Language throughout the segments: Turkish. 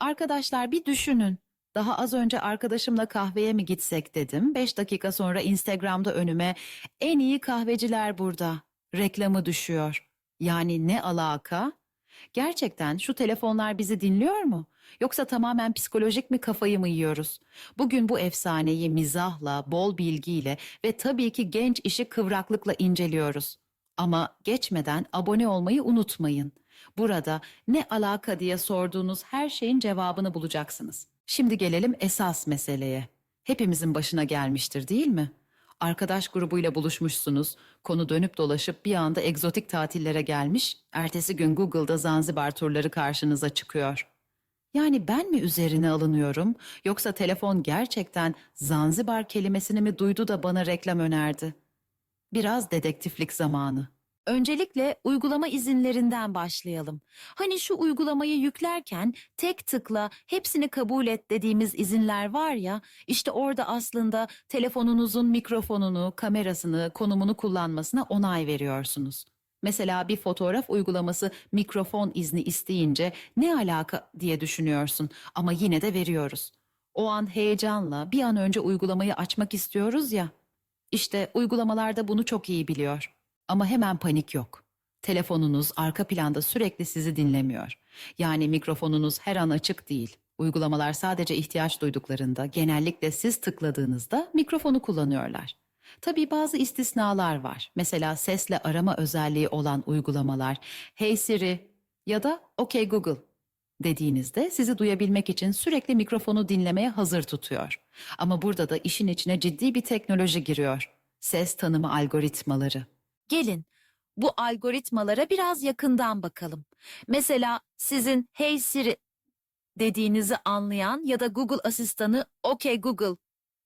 Arkadaşlar bir düşünün. Daha az önce arkadaşımla kahveye mi gitsek dedim. Beş dakika sonra Instagram'da önüme en iyi kahveciler burada. Reklamı düşüyor. Yani ne alaka? Gerçekten şu telefonlar bizi dinliyor mu? Yoksa tamamen psikolojik mi kafayı mı yiyoruz? Bugün bu efsaneyi mizahla, bol bilgiyle ve tabii ki genç işi kıvraklıkla inceliyoruz. Ama geçmeden abone olmayı unutmayın. Burada ne alaka diye sorduğunuz her şeyin cevabını bulacaksınız. Şimdi gelelim esas meseleye. Hepimizin başına gelmiştir değil mi? Arkadaş grubuyla buluşmuşsunuz, konu dönüp dolaşıp bir anda egzotik tatillere gelmiş, ertesi gün Google'da Zanzibar turları karşınıza çıkıyor. Yani ben mi üzerine alınıyorum yoksa telefon gerçekten Zanzibar kelimesini mi duydu da bana reklam önerdi? Biraz dedektiflik zamanı. Öncelikle uygulama izinlerinden başlayalım. Hani şu uygulamayı yüklerken tek tıkla hepsini kabul et dediğimiz izinler var ya, işte orada aslında telefonunuzun mikrofonunu, kamerasını, konumunu kullanmasına onay veriyorsunuz. Mesela bir fotoğraf uygulaması mikrofon izni isteyince ne alaka diye düşünüyorsun ama yine de veriyoruz. O an heyecanla bir an önce uygulamayı açmak istiyoruz ya. İşte uygulamalarda bunu çok iyi biliyor. Ama hemen panik yok. Telefonunuz arka planda sürekli sizi dinlemiyor. Yani mikrofonunuz her an açık değil. Uygulamalar sadece ihtiyaç duyduklarında, genellikle siz tıkladığınızda mikrofonu kullanıyorlar. Tabii bazı istisnalar var. Mesela sesle arama özelliği olan uygulamalar, Hey Siri ya da OK Google dediğinizde sizi duyabilmek için sürekli mikrofonu dinlemeye hazır tutuyor. Ama burada da işin içine ciddi bir teknoloji giriyor. Ses tanıma algoritmaları. Gelin bu algoritmalara biraz yakından bakalım. Mesela sizin Hey Siri dediğinizi anlayan ya da Google asistanı OK Google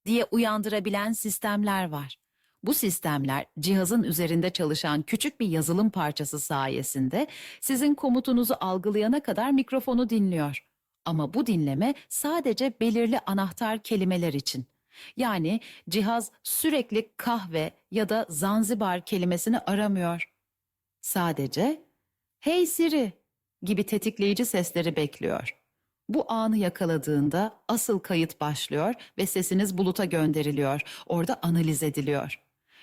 diye uyandırabilen sistemler var. Bu sistemler cihazın üzerinde çalışan küçük bir yazılım parçası sayesinde sizin komutunuzu algılayana kadar mikrofonu dinliyor. Ama bu dinleme sadece belirli anahtar kelimeler için. Yani cihaz sürekli kahve ya da Zanzibar kelimesini aramıyor. Sadece "Hey Siri" gibi tetikleyici sesleri bekliyor. Bu anı yakaladığında asıl kayıt başlıyor ve sesiniz buluta gönderiliyor. Orada analiz ediliyor.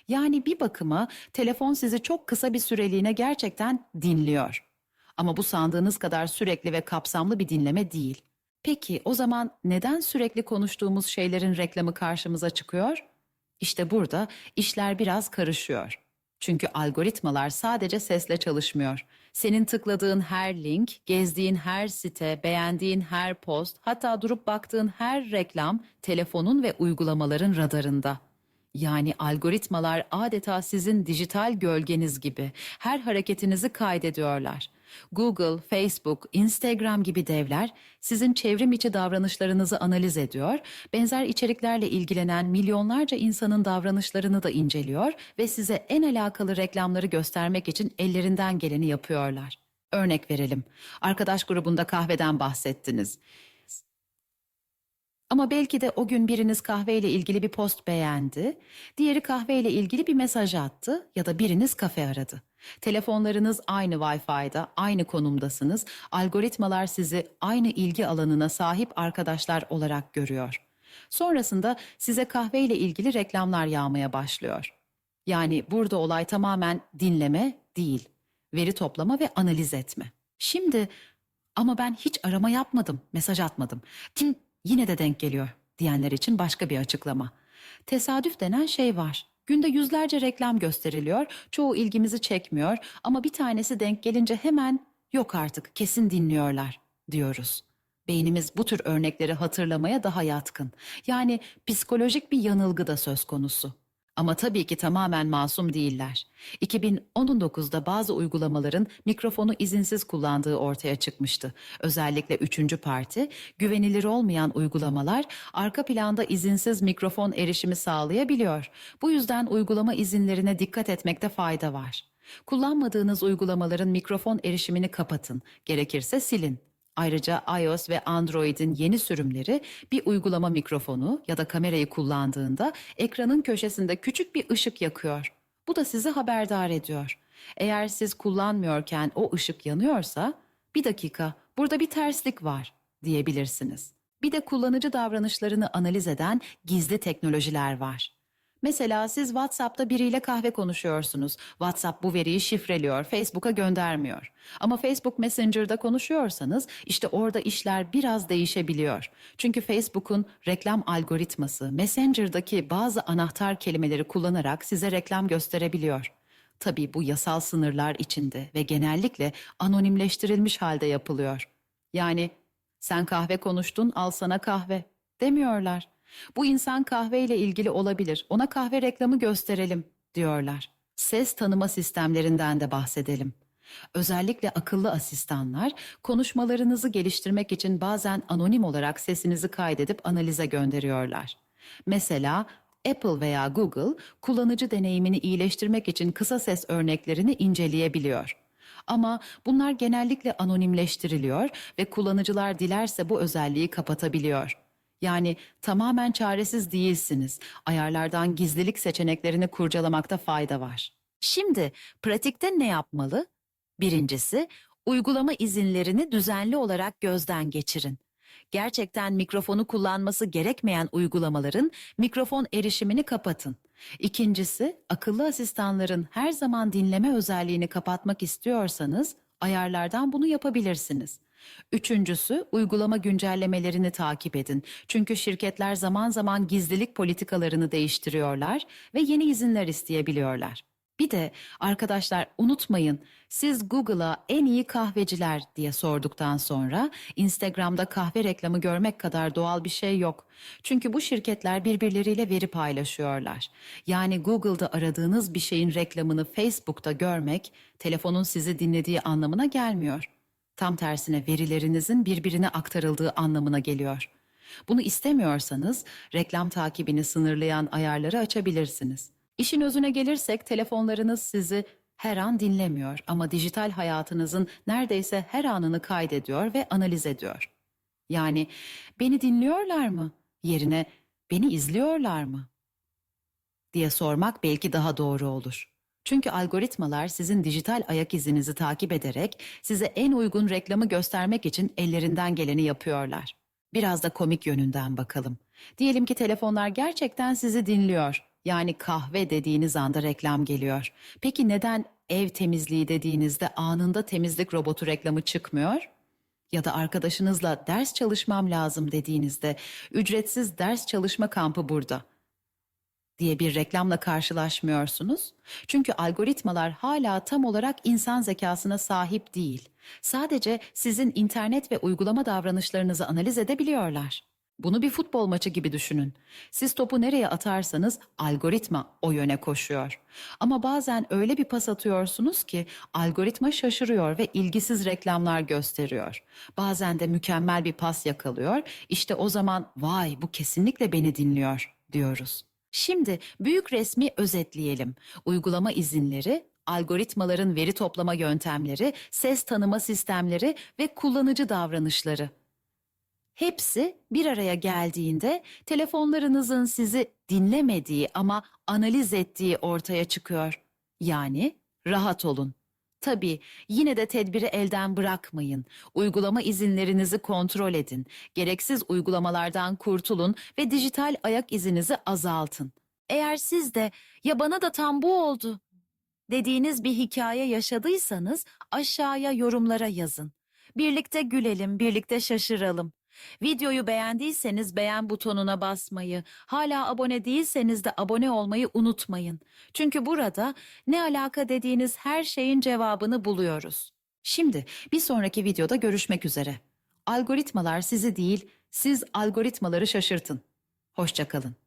Yani bir bakıma telefon sizi çok kısa bir süreliğine gerçekten dinliyor. Ama bu sandığınız kadar sürekli ve kapsamlı bir dinleme değil. Peki o zaman neden sürekli konuştuğumuz şeylerin reklamı karşımıza çıkıyor? İşte burada işler biraz karışıyor. Çünkü algoritmalar sadece sesle çalışmıyor. Senin tıkladığın her link, gezdiğin her site, beğendiğin her post, hatta durup baktığın her reklam telefonun ve uygulamaların radarında. Yani algoritmalar adeta sizin dijital gölgeniz gibi her hareketinizi kaydediyorlar. Google, Facebook, Instagram gibi devler sizin çevrim içi davranışlarınızı analiz ediyor, benzer içeriklerle ilgilenen milyonlarca insanın davranışlarını da inceliyor ve size en alakalı reklamları göstermek için ellerinden geleni yapıyorlar. Örnek verelim. Arkadaş grubunda kahveden bahsettiniz. Ama belki de o gün biriniz kahveyle ilgili bir post beğendi, diğeri kahveyle ilgili bir mesaj attı ya da biriniz kafe aradı. Telefonlarınız aynı Wi-Fi'da, aynı konumdasınız. Algoritmalar sizi aynı ilgi alanına sahip arkadaşlar olarak görüyor. Sonrasında size kahveyle ilgili reklamlar yağmaya başlıyor. Yani burada olay tamamen dinleme değil, veri toplama ve analiz etme. Şimdi ama ben hiç arama yapmadım, mesaj atmadım. Tim yine de denk geliyor diyenler için başka bir açıklama. Tesadüf denen şey var. Günde yüzlerce reklam gösteriliyor, çoğu ilgimizi çekmiyor ama bir tanesi denk gelince hemen yok artık kesin dinliyorlar diyoruz. Beynimiz bu tür örnekleri hatırlamaya daha yatkın. Yani psikolojik bir yanılgı da söz konusu. Ama tabii ki tamamen masum değiller. 2019'da bazı uygulamaların mikrofonu izinsiz kullandığı ortaya çıkmıştı. Özellikle üçüncü parti, güvenilir olmayan uygulamalar arka planda izinsiz mikrofon erişimi sağlayabiliyor. Bu yüzden uygulama izinlerine dikkat etmekte fayda var. Kullanmadığınız uygulamaların mikrofon erişimini kapatın, gerekirse silin. Ayrıca iOS ve Android'in yeni sürümleri bir uygulama mikrofonu ya da kamerayı kullandığında ekranın köşesinde küçük bir ışık yakıyor. Bu da sizi haberdar ediyor. Eğer siz kullanmıyorken o ışık yanıyorsa bir dakika burada bir terslik var diyebilirsiniz. Bir de kullanıcı davranışlarını analiz eden gizli teknolojiler var. Mesela siz WhatsApp'ta biriyle kahve konuşuyorsunuz. WhatsApp bu veriyi şifreliyor, Facebook'a göndermiyor. Ama Facebook Messenger'da konuşuyorsanız işte orada işler biraz değişebiliyor. Çünkü Facebook'un reklam algoritması Messenger'daki bazı anahtar kelimeleri kullanarak size reklam gösterebiliyor. Tabii bu yasal sınırlar içinde ve genellikle anonimleştirilmiş halde yapılıyor. Yani sen kahve konuştun al sana kahve demiyorlar. Bu insan kahveyle ilgili olabilir. Ona kahve reklamı gösterelim diyorlar. Ses tanıma sistemlerinden de bahsedelim. Özellikle akıllı asistanlar konuşmalarınızı geliştirmek için bazen anonim olarak sesinizi kaydedip analize gönderiyorlar. Mesela Apple veya Google kullanıcı deneyimini iyileştirmek için kısa ses örneklerini inceleyebiliyor. Ama bunlar genellikle anonimleştiriliyor ve kullanıcılar dilerse bu özelliği kapatabiliyor. Yani tamamen çaresiz değilsiniz. Ayarlardan gizlilik seçeneklerini kurcalamakta fayda var. Şimdi pratikte ne yapmalı? Birincisi, uygulama izinlerini düzenli olarak gözden geçirin. Gerçekten mikrofonu kullanması gerekmeyen uygulamaların mikrofon erişimini kapatın. İkincisi, akıllı asistanların her zaman dinleme özelliğini kapatmak istiyorsanız ayarlardan bunu yapabilirsiniz. Üçüncüsü, uygulama güncellemelerini takip edin. Çünkü şirketler zaman zaman gizlilik politikalarını değiştiriyorlar ve yeni izinler isteyebiliyorlar. Bir de arkadaşlar unutmayın siz Google'a en iyi kahveciler diye sorduktan sonra Instagram'da kahve reklamı görmek kadar doğal bir şey yok. Çünkü bu şirketler birbirleriyle veri paylaşıyorlar. Yani Google'da aradığınız bir şeyin reklamını Facebook'ta görmek telefonun sizi dinlediği anlamına gelmiyor. Tam tersine verilerinizin birbirine aktarıldığı anlamına geliyor. Bunu istemiyorsanız reklam takibini sınırlayan ayarları açabilirsiniz. İşin özüne gelirsek telefonlarınız sizi her an dinlemiyor ama dijital hayatınızın neredeyse her anını kaydediyor ve analiz ediyor. Yani beni dinliyorlar mı? Yerine beni izliyorlar mı? diye sormak belki daha doğru olur. Çünkü algoritmalar sizin dijital ayak izinizi takip ederek size en uygun reklamı göstermek için ellerinden geleni yapıyorlar. Biraz da komik yönünden bakalım. Diyelim ki telefonlar gerçekten sizi dinliyor. Yani kahve dediğiniz anda reklam geliyor. Peki neden ev temizliği dediğinizde anında temizlik robotu reklamı çıkmıyor? Ya da arkadaşınızla ders çalışmam lazım dediğinizde ücretsiz ders çalışma kampı burada diye bir reklamla karşılaşmıyorsunuz. Çünkü algoritmalar hala tam olarak insan zekasına sahip değil. Sadece sizin internet ve uygulama davranışlarınızı analiz edebiliyorlar. Bunu bir futbol maçı gibi düşünün. Siz topu nereye atarsanız algoritma o yöne koşuyor. Ama bazen öyle bir pas atıyorsunuz ki algoritma şaşırıyor ve ilgisiz reklamlar gösteriyor. Bazen de mükemmel bir pas yakalıyor. İşte o zaman vay bu kesinlikle beni dinliyor diyoruz. Şimdi büyük resmi özetleyelim. Uygulama izinleri, algoritmaların veri toplama yöntemleri, ses tanıma sistemleri ve kullanıcı davranışları. Hepsi bir araya geldiğinde telefonlarınızın sizi dinlemediği ama analiz ettiği ortaya çıkıyor. Yani rahat olun. Tabii yine de tedbiri elden bırakmayın. Uygulama izinlerinizi kontrol edin. Gereksiz uygulamalardan kurtulun ve dijital ayak izinizi azaltın. Eğer siz de ya bana da tam bu oldu dediğiniz bir hikaye yaşadıysanız aşağıya yorumlara yazın. Birlikte gülelim, birlikte şaşıralım. Videoyu beğendiyseniz beğen butonuna basmayı, hala abone değilseniz de abone olmayı unutmayın. Çünkü burada ne alaka dediğiniz her şeyin cevabını buluyoruz. Şimdi bir sonraki videoda görüşmek üzere. Algoritmalar sizi değil, siz algoritmaları şaşırtın. Hoşçakalın.